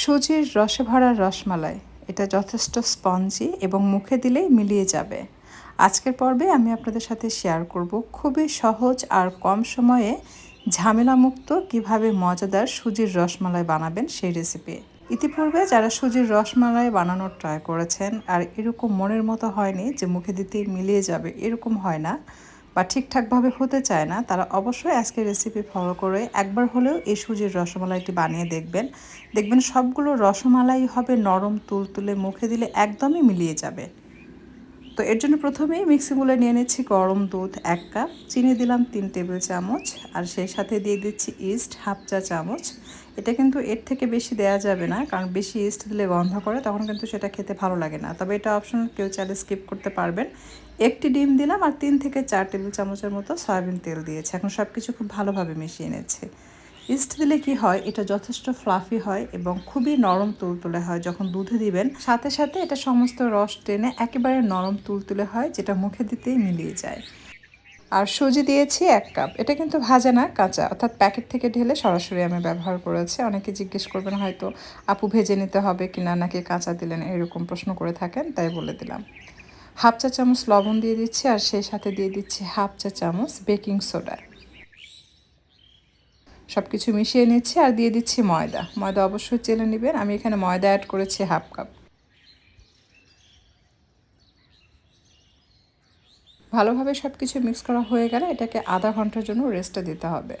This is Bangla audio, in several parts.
সুজির রসে ভরা রসমালাই। এটা যথেষ্ট স্পঞ্জি এবং মুখে দিলেই মিলিয়ে যাবে। আজকের পর্বে আমি আপনাদের সাথে শেয়ার করব খুবই সহজ আর কম সময়ে ঝামেলামুক্ত কীভাবে মজাদার সুজির রসমালাই বানাবেন সেই রেসিপি ইতিপূর্বে যারা সুজির রসমালাই বানানোর ট্রাই করেছেন আর এরকম মনের মতো হয়নি যে মুখে দিতেই মিলিয়ে যাবে, এরকম হয় না। বা ঠিকঠাকভাবে হতে চায় না, তারা অবশ্যই আজকের রেসিপি ফলো করে একবার হলেও এই সুজির রসমালাইটি বানিয়ে দেখবেন। দেখবেন সবগুলো রসমালাই হবে নরম তুলতুলে, মুখে দিলে একদমই মিলিয়ে যাবে। তো এর জন্য প্রথমেই মিক্সিগুলো নিয়ে নিচ্ছি গরম দুধ এক কাপ চিনি দিলাম তিন টেবিল চামচ, আর সেই সাথে দিয়ে দিচ্ছি ইস্ট হাফ চা চামচ। এটা কিন্তু এর থেকে বেশি দেওয়া যাবে না, কারণ বেশি ইস্ট দিলে গন্ধ করে, তখন কিন্তু সেটা খেতে ভালো লাগে না। তবে এটা অপশন কেউ চাইলে স্কিপ করতে পারবেন। একটি ডিম দিলাম আর তিন থেকে চার টেবিল চামচের মতো সয়াবিন তেল দিয়েছে। এখন সব কিছু খুব ভালোভাবে মিশিয়ে নিচ্ছে। ইস্ট দিলে কি হয়, এটা যথেষ্ট ফ্লাফি হয় এবং খুবই নরম তুলতুলে হয়। যখন দুধে দিবেন, সাথে সাথে এটা সমস্ত রস টেনে একেবারে নরম তুলতুলে হয়, যেটা মুখে দিতেই মিলিয়ে যায়। আর সুজি দিয়েছি এক কাপ। এটা কিন্তু ভাজা না, কাঁচা। অর্থাৎ প্যাকেট থেকে ঢেলে সরাসরি আমি ব্যবহার করেছি। অনেকে জিজ্ঞেস করবেন হয়তো, আপু ভেজে নিতে হবে কি না নাকি কাঁচা দিলেন? এরকম প্রশ্ন করে থাকেন, তাই বলে দিলাম। হাফ চা চামচ লবণ দিয়ে দিচ্ছি, আর সেই সাথে দিয়ে দিচ্ছি হাফ চা চামচ বেকিং সোডা। সব কিছু মিশিয়ে নিচ্ছি, আর দিয়ে দিচ্ছি ময়দা। ময়দা অবশ্যই চেলে নেবেন। আমি এখানে ময়দা অ্যাড করেছি হাফ কাপ। ভালোভাবে সব কিছু মিক্স করা হয়ে গেলে এটাকে আধা ঘণ্টার জন্য রেস্টে দিতে হবে।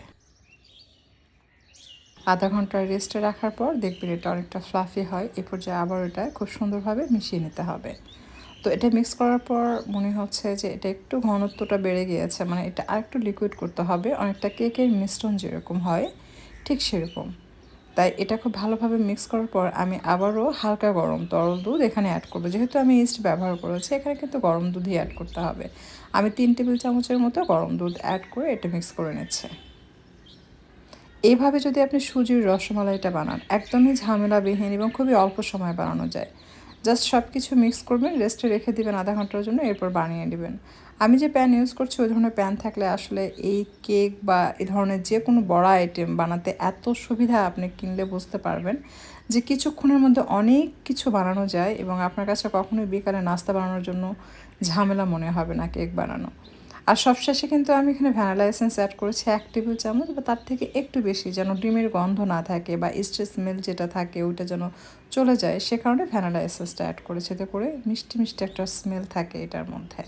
আধা ঘণ্টা রেস্টে রাখার পর দেখবেন এটা অনেকটা ফ্লাফি হয়, এ পর্যায়ে আবার এটা খুব সুন্দরভাবে মিশিয়ে নিতে হবে। তো এটা মিক্স করার পর মনে হচ্ছে যে এটা একটু ঘনত্বটা বেড়ে গিয়েছে মানে এটা আরেকটু লিকুইড করতে হবে, অনেকটা কেকের মিশ্রণ যেরকম হয়, ঠিক সেরকম। তাই এটা খুব ভালোভাবে মিক্স করার পর আমি আবারও হালকা গরম তরল দুধ এখানে অ্যাড করব। যেহেতু আমি ইস্ট ব্যবহার করেছি, এখানে কিন্তু গরম দুধই অ্যাড করতে হবে। আমি তিন টেবিল চামচের মতো গরম দুধ অ্যাড করে এটা মিক্স করে নিচ্ছে। এইভাবে যদি আপনি সুজির রসমালাইটা বানান, একদমই ঝামেলাবিহীন এবং খুবই অল্প সময় বানানো যায়। জাস্ট সব কিছু মিক্স করবেন রেস্টে রেখে দিবেন আধা ঘণ্টার জন্য, এরপর বানিয়ে নেবেন। আমি যে প্যান ইউজ করছি, ওই ধরনের প্যান থাকলে আসলে এই কেক বা এই ধরনের যে কোনো বড় আইটেম বানাতে এত সুবিধা আপনি কিনলে বুঝতে পারবেন যে কিছুক্ষণের মধ্যে অনেক কিছু বানানো যায় এবং আপনার কাছে কখনোই বিকালে নাস্তা বানানোর জন্য ঝামেলা মনে হবে না কেক বানানো। আর সবশেষে কিন্তু আমি এখানে ভ্যানিলা এসেন্স অ্যাড করেছি এক টেবিল চামচ, বা তার থেকে একটু বেশি যেন ডিমের গন্ধ না থাকে বা স্ট্রেস স্মেল যেটা থাকে ওইটা যেন চলে যায়, সে কারণে ভ্যানিলা এসেন্সটা অ্যাড করেছি। এতে করে মিষ্টি মিষ্টি একটা স্মেল থাকে এটার মধ্যে।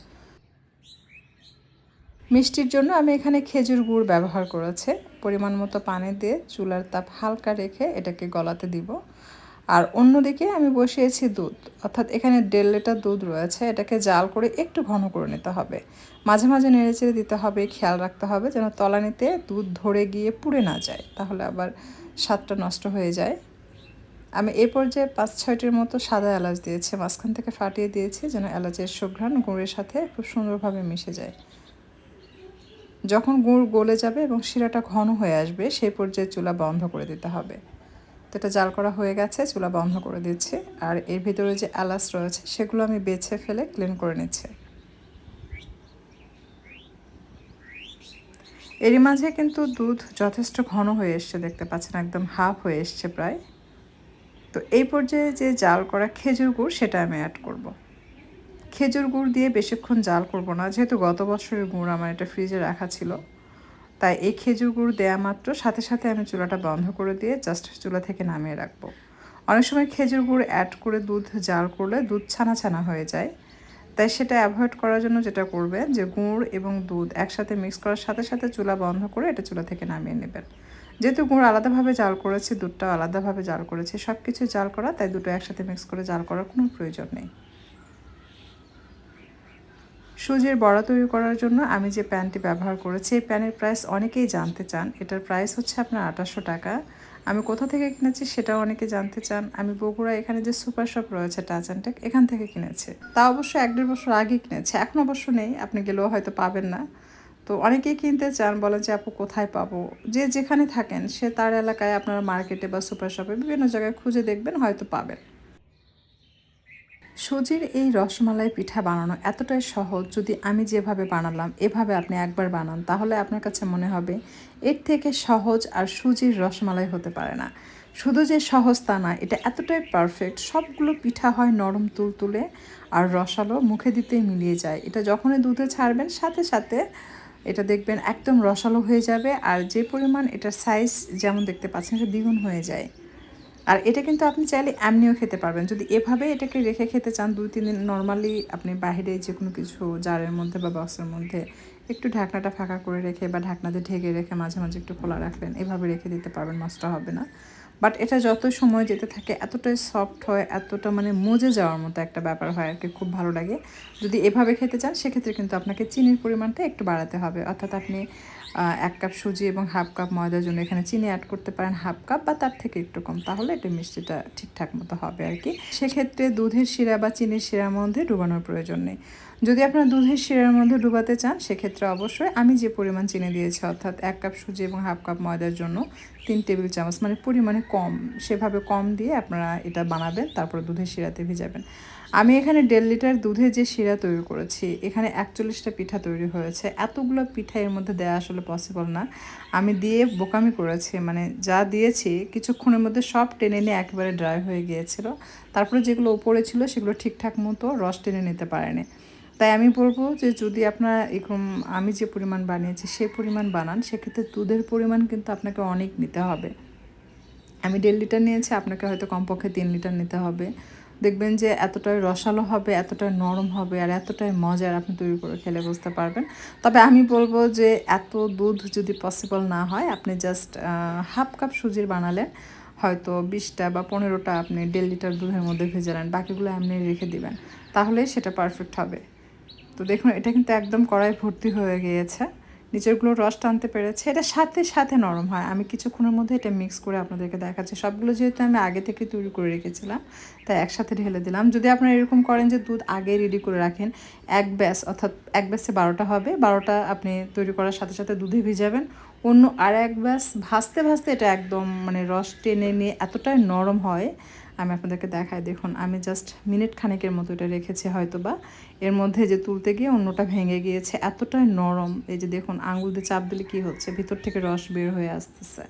মিষ্টির জন্য আমি এখানে খেজুর গুড় ব্যবহার করেছি। পরিমাণ মতো পানি দিয়ে চুলার তাপ হালকা রেখে এটাকে গলাতে দিব। আর অন্যদিকে আমি বসিয়েছি দুধ। অর্থাৎ এখানে দেড় লিটার দুধ রয়েছে, এটাকে জাল করে একটু ঘন করে নিতে হবে। মাঝে মাঝে নেড়েচেড়ে দিতে হবে, খেয়াল রাখতে হবে যেন তলানিতে দুধ ধরে গিয়ে পুড়ে না যায়, তাহলে আবার স্বাদটা নষ্ট হয়ে যায়। আমি এ পর্যায়ে পাঁচ ছয়টির মতো সাদা এলাচ দিয়েছি, মাঝখান থেকে ফাটিয়ে দিয়েছি যেন এলাচের সুঘ্রাণ গুঁড়ের সাথে খুব সুন্দরভাবে মিশে যায়। যখন গুড় গলে যাবে এবং শিরাটা ঘন হয়ে আসবে সেই পর্যায়ে চুলা বন্ধ করে দিতে হবে। তো এটা জাল করা হয়ে গেছে, চুলা বন্ধ করে দিচ্ছি। আর এর ভিতরে যে এলাচ রয়েছে, সেগুলো আমি বেছে ফেলে ক্লিন করে নিচ্ছি। এরই মাঝে কিন্তু দুধ যথেষ্ট ঘন হয়ে এসছে, দেখতে পাচ্ছেন একদম হাফ হয়ে এসছে প্রায়। তো এই পর্যায়ে যে জাল করা খেজুর গুড়, সেটা আমি অ্যাড করব। খেজুর গুড় দিয়ে বেশিক্ষণ জাল করব না, যেহেতু গত বছরের গুড় আমার এটা ফ্রিজে রাখা ছিল। তাই এই খেজুর গুড় দেওয়া মাত্র, সাথে সাথে আমি চুলাটা বন্ধ করে দিয়ে জাস্ট চুলা থেকে নামিয়ে রাখব। অনেক সময় খেজুর গুড় অ্যাড করে দুধ জাল করলে দুধ ছানা ছানা হয়ে যায়। তাই সেটা অ্যাভয়েড করার জন্য যেটা করবেন যে গুড় এবং দুধ একসাথে মিক্স করার সাথে সাথে চুলা বন্ধ করে এটা চুলা থেকে নামিয়ে নেবেন। যেহেতু গুড় আলাদাভাবে জাল করেছি, দুধটাও আলাদাভাবে জাল করেছি সব কিছু জাল করা, তাই দুটো একসাথে মিক্স করে জাল করার কোনো প্রয়োজন নেই। সুজির বড়া তৈরি করার জন্য আমি যে প্যানটি ব্যবহার করেছি, এই প্যানের প্রাইস অনেকেই জানতে চান। এটার প্রাইস হচ্ছে আপনার আঠাশশো টাকা। আমি কোথা থেকে কিনেছি সেটাও অনেকে জানতে চান। আমি বগুড়া, এখানে যে সুপার শপ রয়েছে টাচ অ্যান্ড টেক এখান থেকে কিনেছি। তা অবশ্য এক দেড় বছর আগে কিনেছি, এখন অবশ্য নেই, আপনি গেলেও হয়তো পাবেন না। তো অনেকেই কিনতে চান, বলেন যে, আপু, কোথায় পাবো? যে যেখানে থাকেন, সে তার এলাকায় আপনার মার্কেটে বা সুপার শপে বিভিন্ন জায়গায় খুঁজে দেখবেন, হয়তো পাবেন। সুজির এই রসমালাই পিঠা বানানো এতটাই সহজ, যদি আমি যেভাবে বানালাম, এভাবে আপনি একবার বানান, তাহলে আপনার কাছে মনে হবে এর থেকে সহজ আর সুজির রসমালাই হতে পারে না। শুধু যে সহজ তা না, এটা এতটাই পারফেক্ট সবগুলো পিঠা হয় নরম তুলতুলে আর রসালো মুখে দিতেই মিলিয়ে যায়। এটা যখনই দুধে ছাড়বেন, সাথে সাথে এটা দেখবেন একদম রসালো হয়ে যাবে আর যে পরিমাণ এটা সাইজ যেমন দেখতে পাচ্ছেন, এটা দ্বিগুণ হয়ে যায়। আর এটা কিন্তু আপনি চাইলে এমনিও খেতে পারবেন। যদি এভাবে এটাকে রেখে খেতে চান, দুই, তিন দিন নর্মালি আপনি বাইরে যে কোনো কিছু জারের মধ্যে বা বক্সের মধ্যে একটু ঢাকনাটা ফাঁকা করে রেখে বা ঢাকনাতে ঢেকে রেখে মাঝে মাঝে একটু খোলা রাখলেন, এভাবে রেখে দিতে পারবেন নষ্ট হবে না। বাট এটা যত সময় যেতে থাকে, এতটাই সফট হয়, এতটা মানে মজে যাওয়ার মতো একটা ব্যাপার হয় আর কি, খুব ভালো লাগে। যদি এভাবে খেতে চান, সেক্ষেত্রে কিন্তু আপনাকে চিনির পরিমাণটা একটু বাড়াতে হবে। অর্থাৎ আপনি এক কাপ সুজি এবং হাফ কাপ ময়দার জন্য এখানে চিনি অ্যাড করতে পারেন। হাফ কাপ বা তার থেকে একটু কম, তাহলে এটা মিষ্টিটা ঠিকঠাক মতো হবে আর কি। সেক্ষেত্রে দুধের শিরা বা চিনির শিরার মধ্যে ডুবানোর প্রয়োজন নেই। যদি আপনারা দুধের শিরার মধ্যে ডুবাতে চান, সেক্ষেত্রে অবশ্যই আমি যে পরিমাণ চিনি দিয়েছি, অর্থাৎ এক কাপ সুজি এবং হাফ কাপ ময়দার জন্য তিন টেবিল চামচ মানে পরিমাণে কম, সেভাবে কম দিয়ে আপনারা এটা বানাবেন, তারপর দুধের শিরাতে ভিজাবেন। আমি এখানে দেড় লিটার দুধে যে শিরা তৈরি করেছি, এখানে একচল্লিশটা পিঠা তৈরি হয়েছে। এতগুলো পিঠা এর মধ্যে দেওয়া আসলে পসিবল না। আমি দিয়ে বোকামি করেছি মানে যা দিয়েছি, কিছুক্ষণের মধ্যে সব টেনে নিয়ে একেবারে ড্রাই হয়ে গিয়েছিল। তারপরে যেগুলো উপরে ছিল, সেগুলো ঠিকঠাক মতো রস টেনে নিতে পারেনি। তাই আমি বলব যে যদি আপনারা এরকম আমি যে পরিমাণ বানিয়েছি সেই পরিমাণ বানান, সেক্ষেত্রে দুধের পরিমাণ কিন্তু আপনাকে অনেক নিতে হবে। আমি দেড় লিটার নিয়েছি, আপনাকে হয়তো কমপক্ষে তিন লিটার নিতে হবে। দেখবেন যে এতটাই রসালো হবে, এতটাই নরম হবে আর এতটাই মজার আপনি তৈরি করে খেলে বুঝতে পারবেন। তবে আমি বলব যে এত দুধ যদি পসিবল না হয়, আপনি জাস্ট হাফ কাপ সুজির বানালেন, হয়তো বিশটা বা পনেরোটা আপনি দেড় লিটার দুধের মধ্যে ভেজালেন বাকিগুলো আপনি রেখে দিবেন। তাহলে সেটা পারফেক্ট হবে। তো দেখুন, এটা কিন্তু একদম কড়াই ভর্তি হয়ে গিয়েছে। নিচেরগুলো রস টানতে পেরেছে। এটা সাথে সাথে নরম হয়। আমি কিছুক্ষণের মধ্যে এটা মিক্স করে আপনাদেরকে দেখাচ্ছি। সবগুলো যেহেতু আমি আগে থেকে তৈরি করে রেখেছিলাম, তাই একসাথে ঢেলে দিলাম। যদি আপনারা এরকম করেন যে দুধ আগে রেডি করে রাখেন, এক ব্যাস, অর্থাৎ এক ব্যাসে বারোটা হবে, বারোটা আপনি তৈরি করার সাথে সাথে দুধে ভিজাবেন। অন্য আর এক ব্যাস ভাজতে ভাজতে এটা একদম মানে রস টেনে নিয়ে এতটাই নরম হয় আমি আপনাদেরকে দেখাই, দেখুন, আমি জাস্ট মিনিট খানেকের মতো এটা রেখেছি হয়তো বা এর মধ্যে যে তুলতে গিয়ে অন্যটা ভেঙে গিয়েছে, এতটাই নরম। এই যে দেখুন, আঙুল দিয়ে চাপ দিলে কী হচ্ছে? ভিতর থেকে রস বের হয়ে আসতেছে।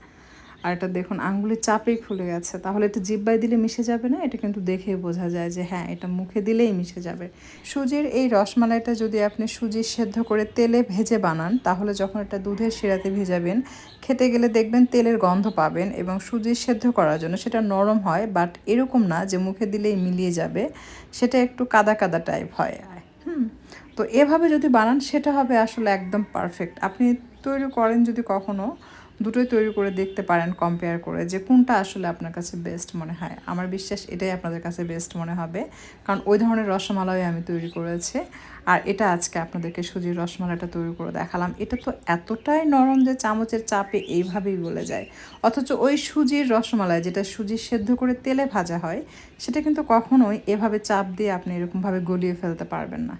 আর এটা দেখুন, আঙ্গুলের চাপেই খুলে গেছে। তাহলে এটা জিব্বাই দিলে মিশে যাবে না? এটা কিন্তু দেখেই বোঝা যায় যে হ্যাঁ এটা মুখে দিলেই মিশে যাবে। সুজির এই রসমালাইটা যদি আপনি সুজি সেদ্ধ করে তেলে ভেজে বানান, তাহলে যখন এটা দুধের শিরাতে ভেজাবেন, খেতে গেলে দেখবেন তেলের গন্ধ পাবেন এবং সুজি সেদ্ধ করার জন্য সেটা নরম হয়, বাট এরকম না যে মুখে দিলেই মিলিয়ে যাবে। সেটা একটু কাদা কাদা টাইপ হয়। হুম, তো এভাবে যদি বানান, সেটা হবে আসলে একদম পারফেক্ট আপনি তৈরি করেন যদি কখনো দুটোই তৈরি করে দেখতে পারেন কম্পেয়ার করে যে কোনটা আসলে আপনার কাছে বেস্ট মনে হয়। আমার বিশ্বাস এটাই আপনাদের কাছে বেস্ট মনে হবে। কারণ ওই ধরনের রসমালাই আমি তৈরি করেছি আর এটা আজকে আপনাদেরকে সুজির রসমালাইটা তৈরি করে দেখালাম। এটা তো এতটাই নরম যে চামচের চাপে এইভাবেই গলে যায়। অথচ ওই সুজির রসমালাই যেটা সুজি সেদ্ধ করে তেলে ভাজা হয়, সেটা কিন্তু কখনোই এভাবে চাপ দিয়ে আপনি এরকমভাবে গলিয়ে ফেলতে পারবেন না।